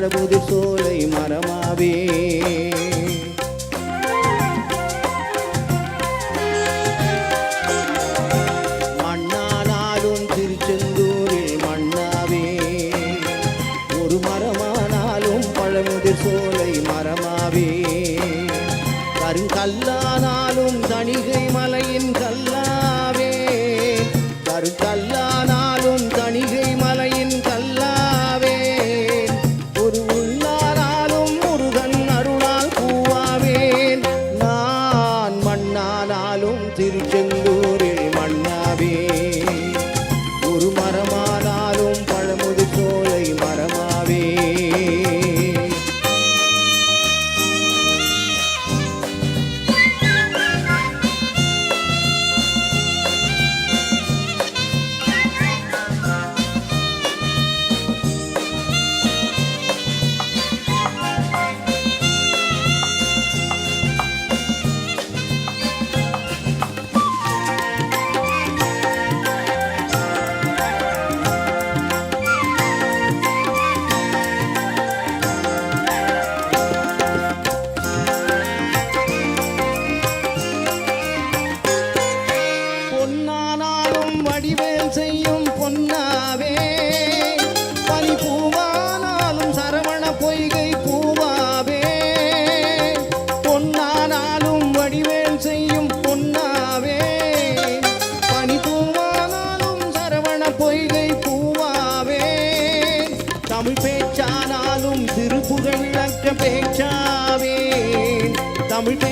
பழமுதிர் சோலை மரமாவே. மண்ணானாலும் திருச்செந்தூரில் மண்ணாவே. ஒரு மரமானாலும் பழமுதிர் சோலை மரமாவே. கருங்கல்லானாலும் தணிகை மலையின் கல்லா We.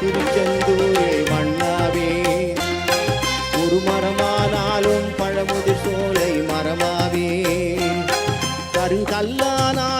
திருச்செந்தூரே மண்ணாவே ஒரு மரமானாலும் பழமுதிர் சோலை மரமாவே. கருங்கல்லானால்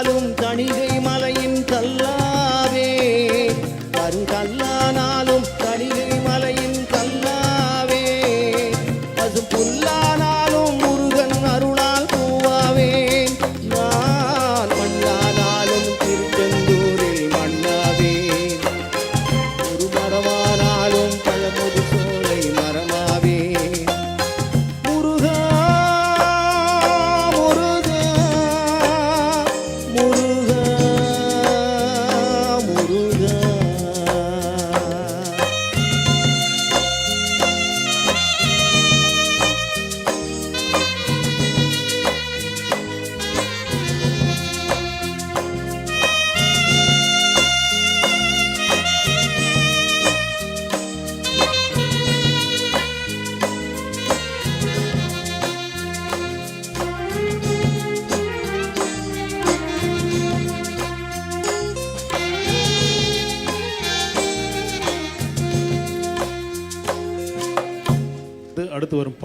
அடுத்து வரும் பாடல்